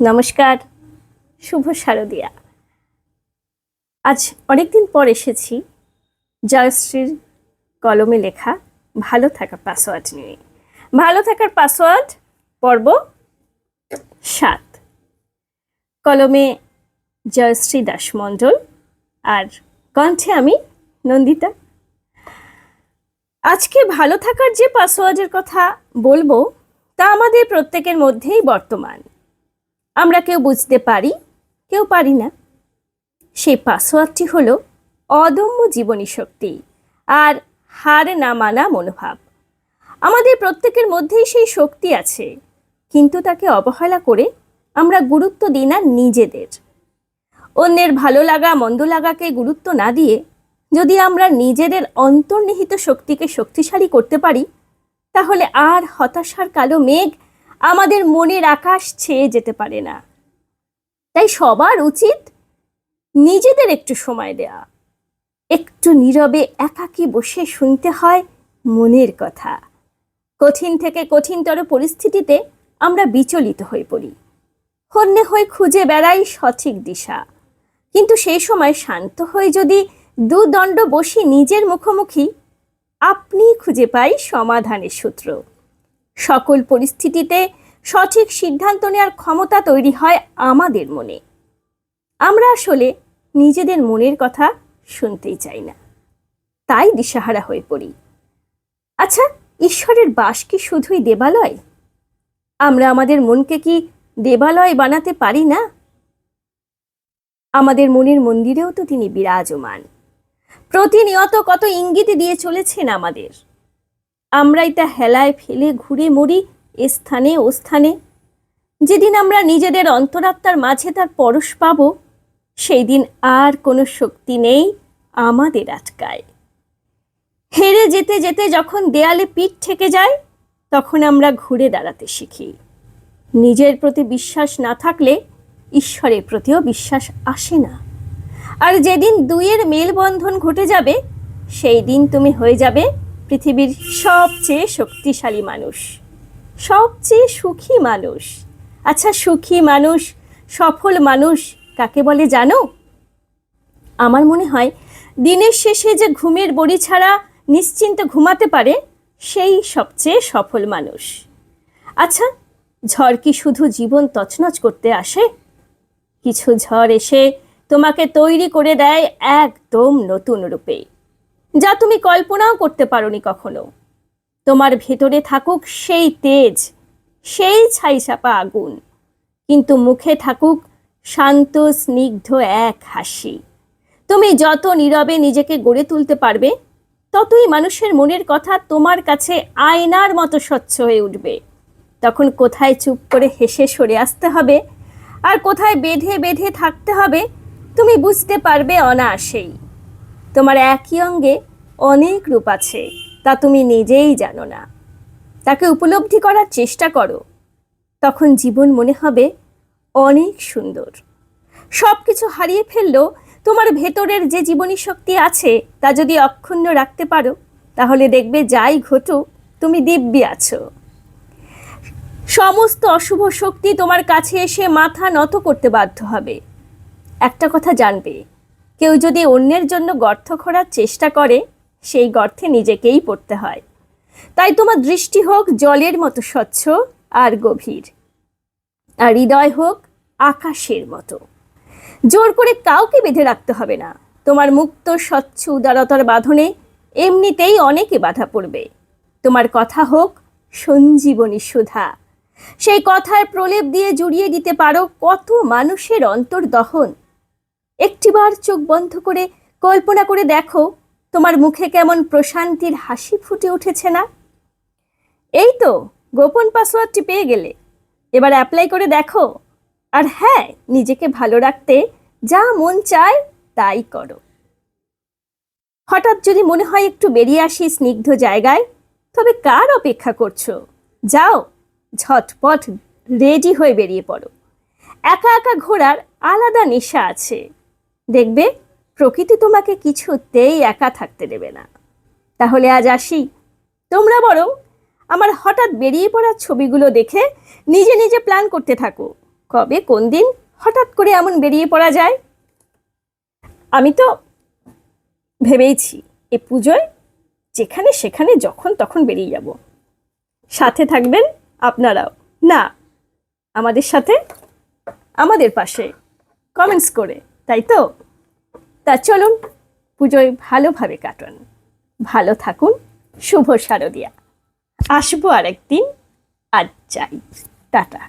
নমস্কার, শুভ শারদিয়া। আজ অনেকদিন পর এসেছি জয়শ্রীর কলমে লেখা ভালো থাকার পাসওয়ার্ড নিয়ে। ভালো থাকার পাসওয়ার্ড পর্ব সাত। কলমে জয়শ্রী দাস মণ্ডল আর কণ্ঠে আমি নন্দিতা। আজকে ভালো থাকার যে পাসওয়ার্ডের কথা বলব তা আমাদের প্রত্যেকের মধ্যেই বর্তমান। আমরা কেউ বুঝতে পারি, কেউ পারি না। সেই পাসওয়ার্ডটি হলো অদম্য জীবনী শক্তি আর হার না মানা মনোভাব। আমাদের প্রত্যেকের মধ্যেই সেই শক্তি আছে, কিন্তু তাকে অবহেলা করে আমরা গুরুত্ব দিই না নিজেদের। অন্যের ভালো লাগা, মন্দ লাগাকে গুরুত্ব না দিয়ে যদি আমরা নিজেদের অন্তর্নিহিত শক্তিকে শক্তিশালী করতে পারি, তাহলে আর হতাশার কালো মেঘ আমাদের মনের আকাশ ছেয়ে যেতে পারে না। তাই সবার উচিত নিজেদের একটু সময় দেয়া। একটু নীরবে একাকী বসে শুনতে হয় মনের কথা। কঠিন থেকে কঠিনতর পরিস্থিতিতে আমরা বিচলিত হয়ে পড়ি। হন্যে হয়ে খুঁজে বেড়াই সঠিক দিশা। কিন্তু সেই সময় শান্ত হয়ে যদি দুদণ্ড বসি নিজের মুখোমুখি আপনি খুঁজে পাই সমাধানের সূত্র। সকল পরিস্থিতিতে সঠিক সিদ্ধান্ত নেওয়ার ক্ষমতা তৈরি হয় আমাদের মনে। আমরা আসলে নিজেদের মনের কথা শুনতেই চাই না। তাই দিশাহারা হয়ে পড়ি। আচ্ছা ঈশ্বরের বাস কি শুধুই দেবালয়? আমরা আমাদের মনকে কি দেবালয় বানাতে পারি না? আমাদের মনের মন্দিরেও তো তিনি বিরাজমান। প্রতিনিয়ত কত ইঙ্গিত দিয়ে চলেছেন আমাদের। আমরাই তা হেলায় ফেলে ঘুরে মরি এ স্থানে ও স্থানে। যেদিন আমরা নিজেদের অন্তরাত্মার মাঝে তার পরশ পাব সেই দিন আর কোনো শক্তি নেই আমাদের আটকায়। হেরে যেতে যেতে যখন দেয়ালে পিঠ ঠেকে যায়, তখন আমরা ঘুরে দাঁড়াতে শিখি। নিজের প্রতি বিশ্বাস না থাকলে ঈশ্বরের প্রতিও বিশ্বাস আসে না। আর যেদিন দুইয়ের মেলবন্ধন ঘটে যাবে, সেই দিন তুমি হয়ে যাবে পৃথিবীর সবচেয়ে শক্তিশালী মানুষ, সবচেয়ে সুখী মানুষ। আচ্ছা সুখী মানুষ, সফল মানুষ কাকে বলে জানো? আমার মনে হয় দিনের শেষে যে ঘুমের বড়ি ছাড়া নিশ্চিন্ত ঘুমাতে পারে, সেই সবচেয়ে সফল মানুষ। আচ্ছা ঝড় কি শুধু জীবন তছনছ করতে আসে? কিছু ঝড় এসে তোমাকে তৈরি করে দেয় একদম নতুন রূপে। যা তুমি কল্পনাও করতে পারোনি কখনো। তোমার ভেতরে থাকুক সেই তেজ, সেই ছাইচাপা আগুন, কিন্তু মুখে থাকুক শান্ত, স্নিগ্ধ এক হাসি। তুমি যত নীরবে নিজেকে গড়ে তুলতে পারবে, ততই মানুষের মনের কথা তোমার কাছে আয়নার মতো স্বচ্ছ হয়ে উঠবে। তখন কোথায় চুপ করে হেসে সরে আসতে হবে, আর কোথায় বেঁধে বেঁধে থাকতে হবে, তুমি বুঝতে পারবে অনায়াসেই। তোমার একই অঙ্গে অনেক রূপ আছে, তা তুমি নিজেই জানো না। তাকে উপলব্ধি করার চেষ্টা করো। তখন জীবন মনে হবে অনেক সুন্দর। সব কিছু হারিয়ে ফেললেও তোমার ভেতরের যে জীবনী শক্তি আছে, তা যদি অক্ষুণ্ণ রাখতে পারো, তাহলে দেখবে যাই ঘটুক, তুমি দিব্যি আছো। সমস্ত অশুভ শক্তি তোমার কাছে এসে মাথা নত করতে বাধ্য হবে। একটা কথা জানবে কেউ যদি অন্যের জন্য গর্ত খোঁড়ার চেষ্টা করে, সেই গর্তে নিজেকেই পড়তে হয়। তাই তোমার দৃষ্টি হোক জলের মতো স্বচ্ছ আর গভীর, আর হৃদয় হোক আকাশের মতো। জোর করে কাউকে বেঁধে রাখতে হবে না। তোমার মুক্ত, স্বচ্ছ, উদারতার বাঁধনে এমনিতেই অনেকে বাধা পড়বে। তোমার কথা হোক সঞ্জীবনী সুধা। সেই কথার প্রলেপ দিয়ে জুড়িয়ে দিতে পারো কত মানুষের অন্তর্দহন। একটিবার চোখ বন্ধ করে কল্পনা করে দেখো, তোমার মুখে কেমন প্রশান্তির হাসি ফুটে উঠেছে না? এই তো, গোপন পাসওয়ার্ডটি পেয়ে গেলে। এবার অ্যাপ্লাই করে দেখো। আর হ্যাঁ নিজেকে ভালো রাখতে যা মন চায় তাই করো। হঠাৎ যদি মনে হয় একটু বেরিয়ে আসি স্নিগ্ধ জায়গায়, তবে কার অপেক্ষা করছ? যাও, ঝটপট রেডি হয়ে বেরিয়ে পড়ো। একা একা ঘোরার আলাদা নেশা আছে। দেখবে, প্রকৃতি তোমাকে কিছুতেই একা থাকতে দেবে না। তাহলে আজ আসি। তোমরা বরং আমার হঠাৎ বেরিয়ে পড়ার ছবিগুলো দেখে নিজে নিজে প্ল্যান করতে থাকো। কবে, কোন দিন হঠাৎ করে এমন বেরিয়ে পড়া যায়? আমি তো ভেবেইছি, এ পুজোয় যেখানে সেখানে যখন তখন বেরিয়ে যাব। সাথে থাকবেন আপনারাও। না, আমাদের সাথে, আমাদের পাশে। কমেন্টস করে। তাই তো তা চলুন, পুজোয় ভালোভাবে কাটুন। ভালো থাকুন, শুভ শারদিয়া। আসব আরেকদিন, আর যাই। টাটা।